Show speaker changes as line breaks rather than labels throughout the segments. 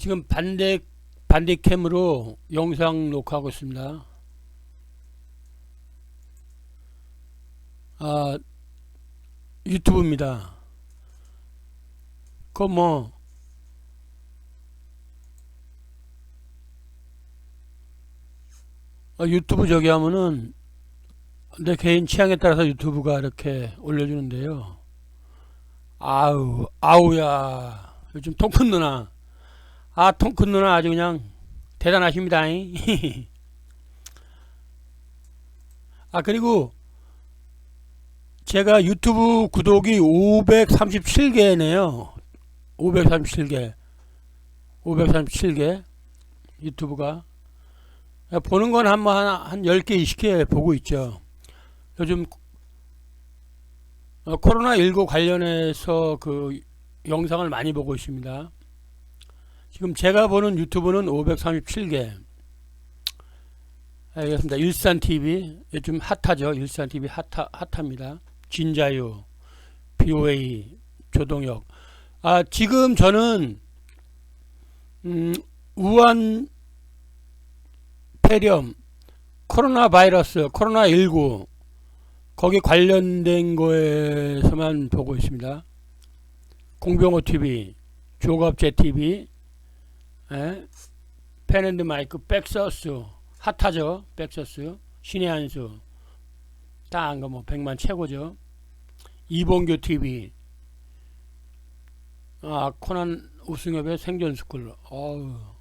지금 반대 반대캠으로 영상 녹화하고 있습니다. 아 유튜브입니다. 그뭐 아, 유튜브 저기 하면은 내 개인 취향에 따라서 유튜브가 이렇게 올려주는데요. 아우 아우야 요즘 통큰 누나 아 통큰 누나 아주 그냥 대단하십니다. 아 그리고 제가 유튜브 구독이 537개네요. 537개. 537개. 유튜브가. 보는 건 한, 뭐, 한, 한 10개, 20개 보고 있죠. 요즘, 어, 코로나19 관련해서 그 영상을 많이 보고 있습니다. 지금 제가 보는 유튜브는 537개. 알겠습니다. 일산TV. 요즘 핫하죠. 일산TV 핫하, 핫합니다. 진자유, BOA, 조동혁. 아, 지금 저는, 음, 우한 폐렴, 코로나 바이러스, 코로나 19, 거기 관련된 거에서만 보고 있습니다. 공병호 TV, 조갑제 TV, 에? 펜앤드 마이크, 백서스, 핫하죠, 백서스, 신의 한수, 다안가 뭐 백만 최고죠. 이봉규 TV, 아 코난 우승협의 생존스쿨, 어우.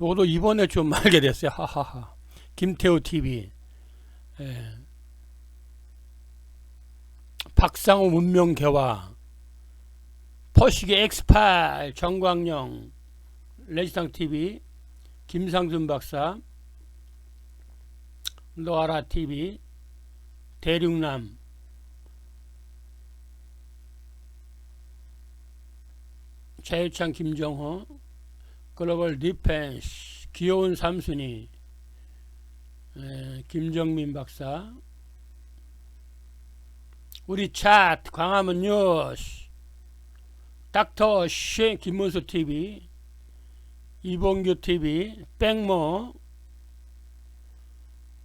요것도 이번에 좀 알게 됐어요. 하하하. 김태호 TV. 예. 박상호 문명개화. 퍼시기 X8 정광영 레지당 TV. 김상준 박사. 노아라 TV. 대륙남. 자유창 김정호. 글로벌 디펜스 귀여운 삼순이 에, 김정민 박사 우리 차트 광화문 뉴스 닥터 쉐 김문수 TV 이봉규 TV 백모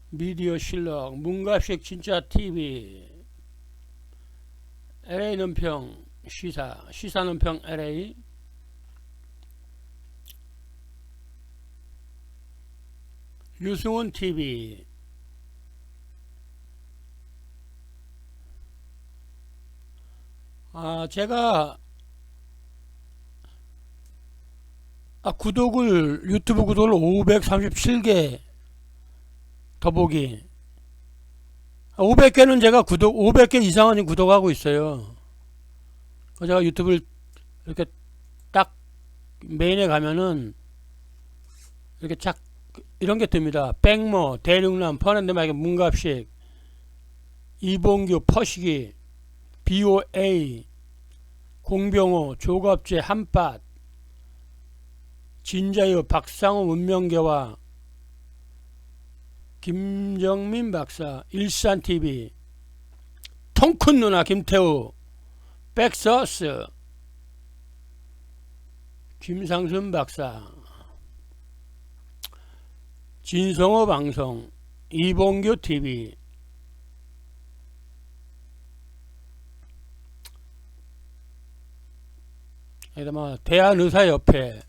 미디어 실력 문갑식 진짜 TV LA 논평 시사 시사 논평 LA 유승훈 TV 아 제가 아, 구독을 유튜브 구독을 537개 더보기 500개는 제가 구독 500개 이상은 구독하고 있어요. 제가 유튜브를 이렇게 딱 메인에 가면은 이렇게 착 이런 게 뜹니다. 백모, 대륙남, 퍼낸드마게 문갑식, 이봉규, 퍼시기, BOA, 공병호, 조갑재, 한밭, 진자유, 박상호, 문명계와 김정민 박사, 일산TV, 통큰 누나 김태우, 백서스, 김상순 박사, 진성호 방송, 이봉규 TV, 뭐 대한의사협회,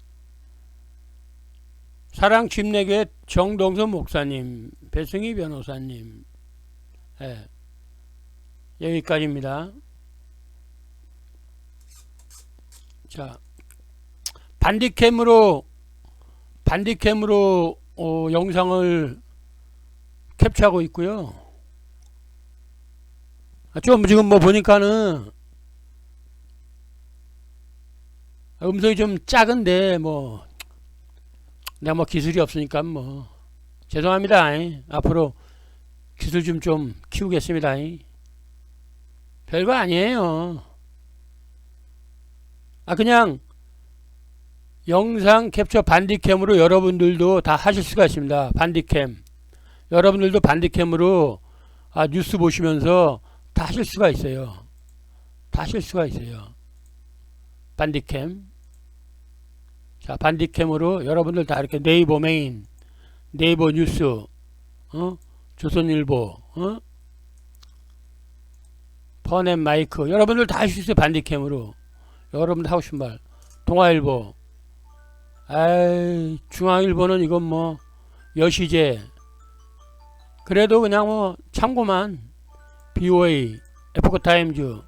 사랑침례교회 정동선 목사님, 배승희 변호사님, 예, 여기까지입니다. 자, 반디캠으로 반디캠으로 어, 영상을 캡처하고 있고요. 아, 좀 지금 뭐 보니까는 음성이 좀 작은데 뭐 내가 뭐 기술이 없으니까 뭐 죄송합니다. 앞으로 기술 좀 좀 키우겠습니다. 별거 아니에요. 아 그냥 영상 캡처 반디캠으로 여러분들도 다 하실 수가 있습니다. 반디캠. 여러분들도 반디캠으로 아, 뉴스 보시면서 다 하실 수가 있어요. 다 하실 수가 있어요. 반디캠. 자, 반디캠으로 여러분들 다 이렇게 네이버 메인, 네이버 뉴스, 어? 조선일보, 어? 퍼넷 마이크, 여러분들 다할수 있어요, 반디캠으로. 여러분들 하고 싶은 말. 동아일보, 아이, 중앙일보는 이건 뭐, 여시제. 그래도 그냥 뭐, 참고만. BOA, 에포크타임즈,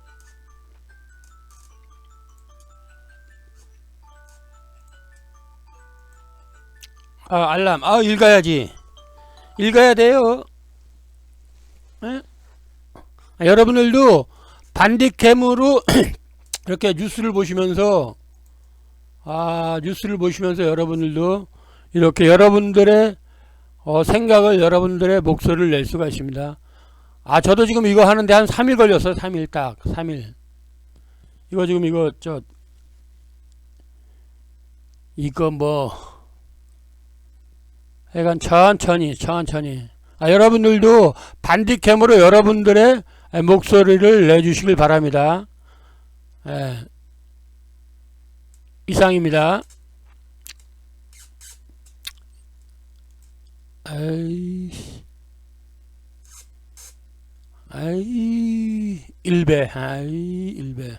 아, 알람. 아, 읽어야지. 읽어야 돼요. 예? 아, 여러분들도 반디캠으로 이렇게 뉴스를 보시면서 아, 뉴스를 보시면서 여러분들도 이렇게 여러분들의 어, 생각을 여러분들의 목소리를 낼 수가 있습니다. 아, 저도 지금 이거 하는데 한 3일 걸렸어요. 3일 딱. 3일. 이거 지금 이거 저 이거 뭐 약간 천천히 천천히 아, 여러분들도 반디캠으로 여러분들의 목소리를 내주시길 바랍니다. 예. 이상입니다. 아이, 아이, 일배, 아이, 일배.